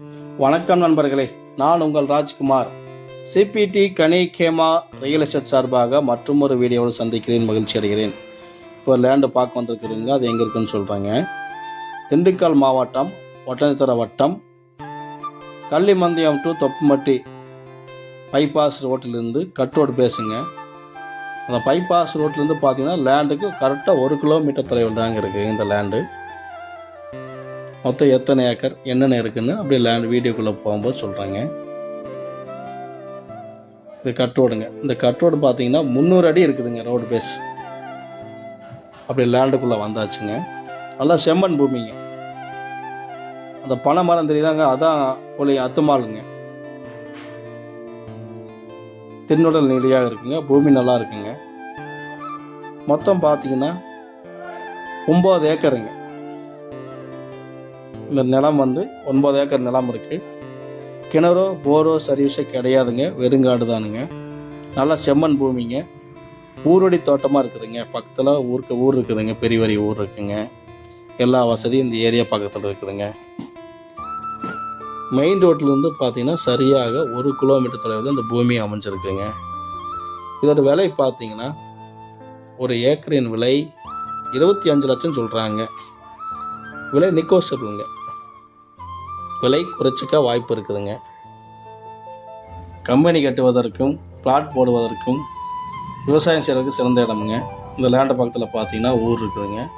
வணக்கம் நண்பர்களே நான் உங்கள் ராஜ்குமார். சிபிடி கனி கேமா ரியல் எஸ்டேட் சார்பாக மற்றும் ஒரு வீடியோவில் சந்திக்கிறேன் மகிழ்ச்சி அடைகிறேன். இப்போ லேண்டு பார்க்க வந்திருக்கிறீங்க அது எங்கே இருக்குன்னு சொல்கிறாங்க திண்டுக்கல் மாவட்டம் ஒட்டஞ்சத்திர வட்டம் கள்ளிமந்தியம் டு தொப்புமட்டி பைபாஸ் ரோட்டிலிருந்து கட்ரோடு பேசுங்க. அந்த பைபாஸ் ரோட்லேருந்து பார்த்தீங்கன்னா லேண்டுக்கு கரெக்டாக ஒரு கிலோமீட்டர் தொலைவில் தாங்க இருக்குது இந்த லேண்டு மொத்தம் எத்தனை ஏக்கர் என்னென்ன இருக்குன்னு அப்படியே லேண்ட் வீடியோக்குள்ளே போகும்போது சொல்கிறாங்க இது கட்ரோடுங்க இந்த கட்ரோடு பார்த்தீங்கன்னா முந்நூறு அடி இருக்குதுங்க ரோடு பேஸ் அப்படியே லேண்டுக்குள்ளே வந்தாச்சுங்க. நல்லா செம்மண் பூமிங்க. அந்த பனை மரம் தெரியுதாங்க? அதான் ஒளி அத்துமாளுங்க. தென்னுடல் நிலையாக இருக்குங்க. பூமி நல்லா இருக்குங்க. மொத்தம் பார்த்தீங்கன்னா ஒம்பது ஏக்கருங்க. இந்த நிலம் வந்து ஒன்பது ஏக்கர் நிலம் இருக்குது கிணறோ போரோ சர்வீஸோ கிடையாதுங்க. வெறுங்காடு தானுங்க. நல்லா செம்மண் பூமிங்க. ஊரடி தோட்டமாக இருக்குதுங்க. பக்கத்தில் ஊருக்கு ஊர் இருக்குதுங்க. பெரிய பெரிய ஊர் இருக்குதுங்க எல்லா வசதியும் இந்த ஏரியா பக்கத்தில் இருக்குதுங்க. மெயின் ரோட்லேருந்து பார்த்தீங்கன்னா சரியாக ஒரு கிலோமீட்டர் தொலைவில் இந்த பூமி அமைஞ்சிருக்குங்க. இதோட விலை பார்த்தீங்கன்னா ஒரு ஏக்கரின் விலை இருபத்தி அஞ்சு லட்சம் சொல்கிறாங்க விலை நிக்கோசபிளுங்க விலை குறைச்சிக்க வாய்ப்பு இருக்குதுங்க. கம்பெனி கட்டுவதற்கும் பிளாட் போடுவதற்கும் விவசாயம் செய்கிறதுக்கு சிறந்த இடமுங்க. இந்த லேண்டை பக்கத்தில் பார்த்தீங்கன்னா ஊர் இருக்குதுங்க.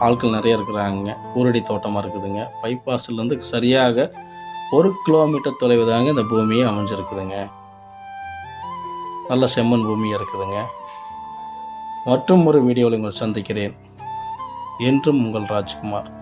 ஆட்கள் நிறைய இருக்கிறாங்க ஊரடி தோட்டமாக இருக்குதுங்க. பைபாஸ்லேருந்து சரியாக ஒரு கிலோமீட்டர் தொலைவு தாங்க இந்த பூமியை அமைஞ்சிருக்குதுங்க. நல்ல செம்மண் பூமியாக இருக்குதுங்க. மற்றும் ஒரு வீடியோவில் உங்களை சந்திக்கிறேன். என்றும் உங்கள் ராஜ்குமார்.